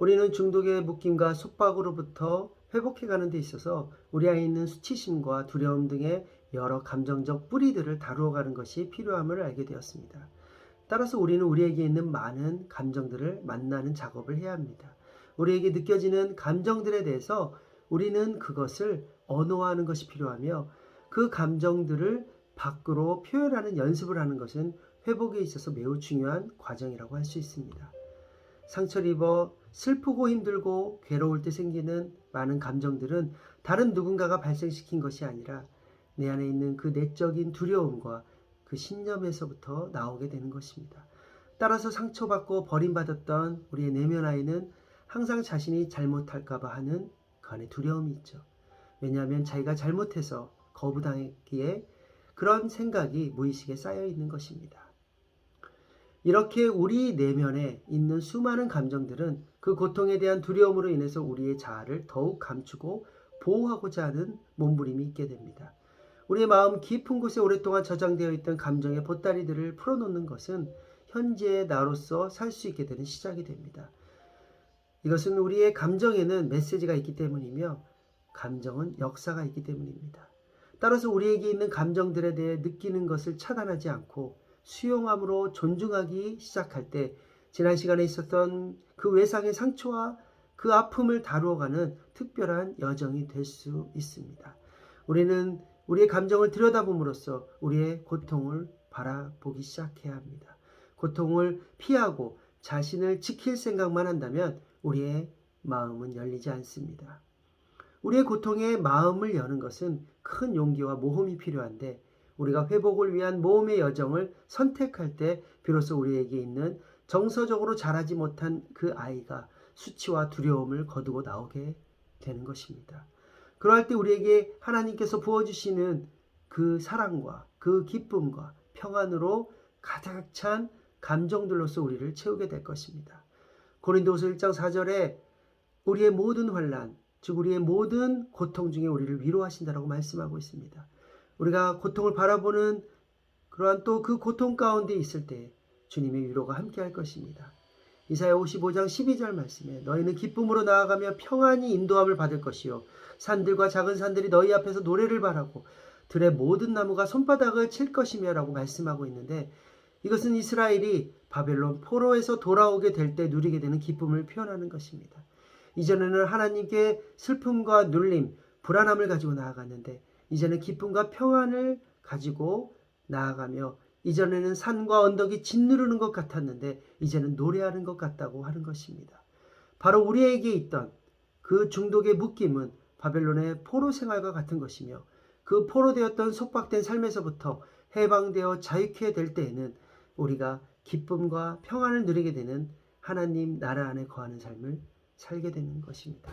우리는 중독의 묶임과 속박으로부터 회복해가는 데 있어서 우리 안에 있는 수치심과 두려움 등의 여러 감정적 뿌리들을 다루어가는 것이 필요함을 알게 되었습니다. 따라서 우리는 우리에게 있는 많은 감정들을 만나는 작업을 해야 합니다. 우리에게 느껴지는 감정들에 대해서 우리는 그것을 언어화하는 것이 필요하며 그 감정들을 밖으로 표현하는 연습을 하는 것은 회복에 있어서 매우 중요한 과정이라고 할 수 있습니다. 상처를 입어 슬프고 힘들고 괴로울 때 생기는 많은 감정들은 다른 누군가가 발생시킨 것이 아니라 내 안에 있는 그 내적인 두려움과 그 신념에서부터 나오게 되는 것입니다. 따라서 상처받고 버림받았던 우리의 내면 아이는 항상 자신이 잘못할까봐 하는 그 안에 두려움이 있죠. 왜냐하면 자기가 잘못해서 거부당했기에 그런 생각이 무의식에 쌓여 있는 것입니다. 이렇게 우리 내면에 있는 수많은 감정들은 그 고통에 대한 두려움으로 인해서 우리의 자아를 더욱 감추고 보호하고자 하는 몸부림이 있게 됩니다. 우리의 마음 깊은 곳에 오랫동안 저장되어 있던 감정의 보따리들을 풀어놓는 것은 현재의 나로서 살 수 있게 되는 시작이 됩니다. 이것은 우리의 감정에는 메시지가 있기 때문이며 감정은 역사가 있기 때문입니다. 따라서 우리에게 있는 감정들에 대해 느끼는 것을 차단하지 않고 수용함으로 존중하기 시작할 때 지난 시간에 있었던 그 외상의 상처와 그 아픔을 다루어가는 특별한 여정이 될 수 있습니다. 우리는 우리의 감정을 들여다봄으로써 우리의 고통을 바라보기 시작해야 합니다. 고통을 피하고 자신을 지킬 생각만 한다면 우리의 마음은 열리지 않습니다. 우리의 고통에 마음을 여는 것은 큰 용기와 모험이 필요한데 우리가 회복을 위한 모험의 여정을 선택할 때 비로소 우리에게 있는 정서적으로 자라지 못한 그 아이가 수치와 두려움을 거두고 나오게 되는 것입니다. 그러할 때 우리에게 하나님께서 부어주시는 그 사랑과 그 기쁨과 평안으로 가득 찬 감정들로서 우리를 채우게 될 것입니다. 고린도서 1장 4절에 우리의 모든 환란, 즉 우리의 모든 고통 중에 우리를 위로하신다라고 말씀하고 있습니다. 우리가 고통을 바라보는 그러한 또 그 고통 가운데 있을 때 주님의 위로가 함께 할 것입니다. 이사야 55장 12절 말씀에 너희는 기쁨으로 나아가며 평안히 인도함을 받을 것이요 산들과 작은 산들이 너희 앞에서 노래를 바라고 들의 모든 나무가 손바닥을 칠 것이며라고 말씀하고 있는데 이것은 이스라엘이 바벨론 포로에서 돌아오게 될 때 누리게 되는 기쁨을 표현하는 것입니다. 이전에는 하나님께 슬픔과 눌림, 불안함을 가지고 나아갔는데 이제는 기쁨과 평안을 가지고 나아가며 이전에는 산과 언덕이 짓누르는 것 같았는데 이제는 노래하는 것 같다고 하는 것입니다. 바로 우리에게 있던 그 중독의 묶임은 바벨론의 포로 생활과 같은 것이며 그 포로되었던 속박된 삶에서부터 해방되어 자유케 될 때에는 우리가 기쁨과 평안을 누리게 되는 하나님 나라 안에 거하는 삶을 살게 되는 것입니다.